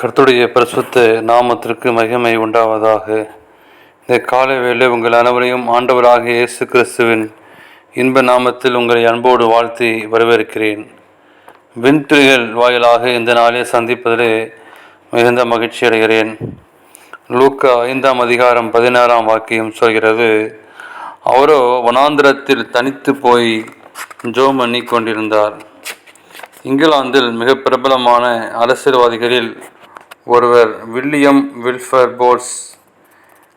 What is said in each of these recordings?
கர்த்துடைய பிரசுத்த நாமத்திற்கு மகிமை உண்டாவதாக. இந்த காலை வேலை உங்கள் அனைவரையும் ஆண்டவராக இயேசு கிறிஸ்துவின் இன்ப நாமத்தில் உங்களை அன்போடு வாழ்த்தி வரவேற்கிறேன். விண்துளிகள் வாயிலாக இந்த நாளை சந்திப்பதிலே மிகுந்த மகிழ்ச்சி அடைகிறேன். லூக்கா ஐந்தாம் அதிகாரம் பதினாறாம் வாக்கியம் சொல்கிறது அவரோ வனாந்திரத்தில் தனித்து போய் ஜோம் பண்ணி கொண்டிருந்தார் இங்கிலாந்தில் மிக பிரபலமான அரசியல்வாதிகளில் ஒருவர் வில்லியம் வில்ஃபர் போர்ஸ்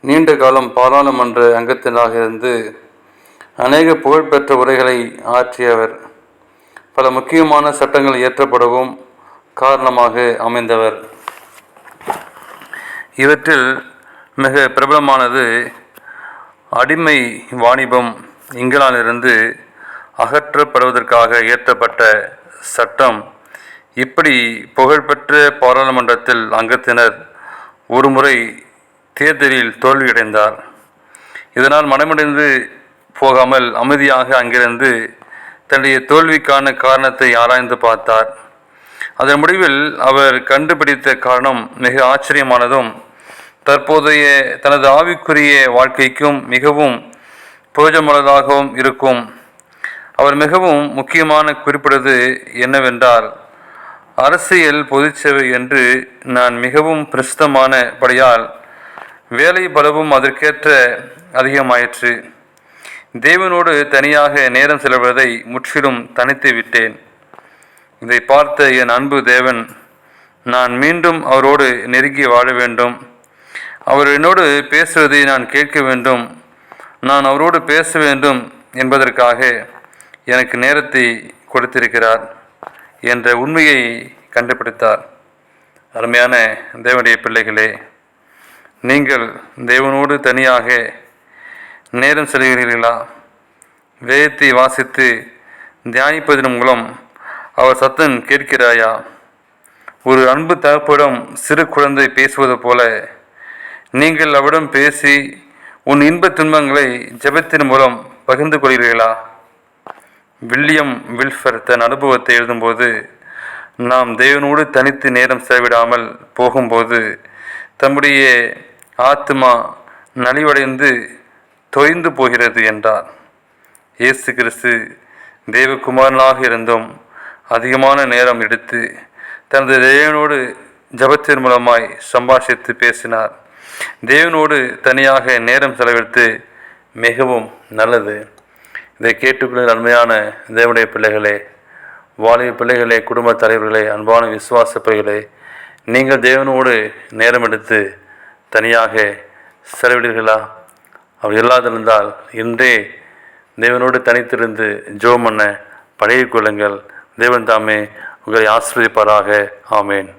நீண்ட காலம் பாராளுமன்ற அங்கத்தினாக இருந்து அநேக புகழ்பெற்ற உரைகளை ஆற்றியவர். பல முக்கியமான சட்டங்கள் இயற்றப்படவும் காரணமாக அமைந்தவர். இவற்றில் மிக பிரபலமானது அடிமை வாணிபம் இங்கிலாந்திலிருந்து அகற்றப்படுவதற்காக இயற்றப்பட்ட சட்டம். இப்படி புகழ்பெற்ற பாராளுமன்றத்தில் அங்கத்தினர் ஒருமுறை தேர்தலில் தோல்வியடைந்தார். இதனால் மனமடைந்து போகாமல் அமைதியாக அங்கிருந்து தன்னுடைய தோல்விக்கான காரணத்தை ஆராய்ந்து பார்த்தார். அதன் முடிவில் அவர் கண்டுபிடித்த காரணம் மிக ஆச்சரியமானதும் தற்போதைய தனது ஆவிக்குரிய வாழ்க்கைக்கும் மிகவும் பிரயோஜனமானதாகவும் இருக்கும். அவர் மிகவும் முக்கியமான குறிப்பிடுவது என்னவென்றால் அரசியல் பொதுச்சேவை என்று நான் மிகவும் பிரசித்தமான படியால் வேலை பலவும் அதற்கேற்ற அதிகமாயிற்று. தேவனோடு தனியாக நேரம் செலவுவதை முற்றிலும் தனித்து விட்டேன். இதை பார்த்த என் அன்பு தேவன் நான் மீண்டும் அவரோடு நெருங்கி வாழ வேண்டும். அவர் என்னோடு பேசுவதை நான் கேட்க வேண்டும். நான் அவரோடு பேச வேண்டும் என்பதற்காக எனக்கு நேரத்தை கொடுத்திருக்கிறார். என்ற உண்மையை கண்டுபிடித்தார். அருமையான தேவனுடைய பிள்ளைகளே நீங்கள் தேவனோடு தனியாக நேரம் செல்கிறீர்களா வேதத்தை வாசித்து தியானிப்பதன் மூலம் அவர் சத்தம் கேட்கிறாயா? ஒரு அன்பு தகப்பிடம் சிறு குழந்தை பேசுவது போல நீங்கள் அவரிடம் பேசி உன் இன்ப துன்பங்களை ஜெபத்தின் மூலம் பகிர்ந்து கொள்கிறீர்களா? வில்லியம் வில்ஃபர் தன் அனுபவத்தை எழுதும்போது நாம் தேவனோடு தனித்து நேரம் செலவிடாமல் போகும்போது தம்முடைய ஆத்மா நலிவடைந்து தொய்ந்து போகிறது என்றார். இயேசு கிறிஸ்து தேவகுமாரனாக இருந்தும் அதிகமான நேரம் எடுத்து தனது தேவனோடு ஜபத்தின் மூலமாய் சம்பாஷித்து பேசினார். தேவனோடு தனியாக நேரம் செலவிடுத்து மிகவும் நல்லது. இதை கேட்டுக்கொள்ள நன்மையான தேவனுடைய பிள்ளைகளே வாலிப பிள்ளைகளே குடும்ப தலைவர்களே அன்பான விசுவாச பிள்ளைகளே நீங்கள் தேவனோடு நேரம் எடுத்து தனியாக செலவிடுவீர்களா அவர் இல்லாதிருந்தால் இன்றே தேவனோடு தனித்திருந்து ஜோம் பண்ண பழகிக் கொள்ளுங்கள் தேவன் தாமே உங்களை ஆசிரியப்பாராக ஆமேன்.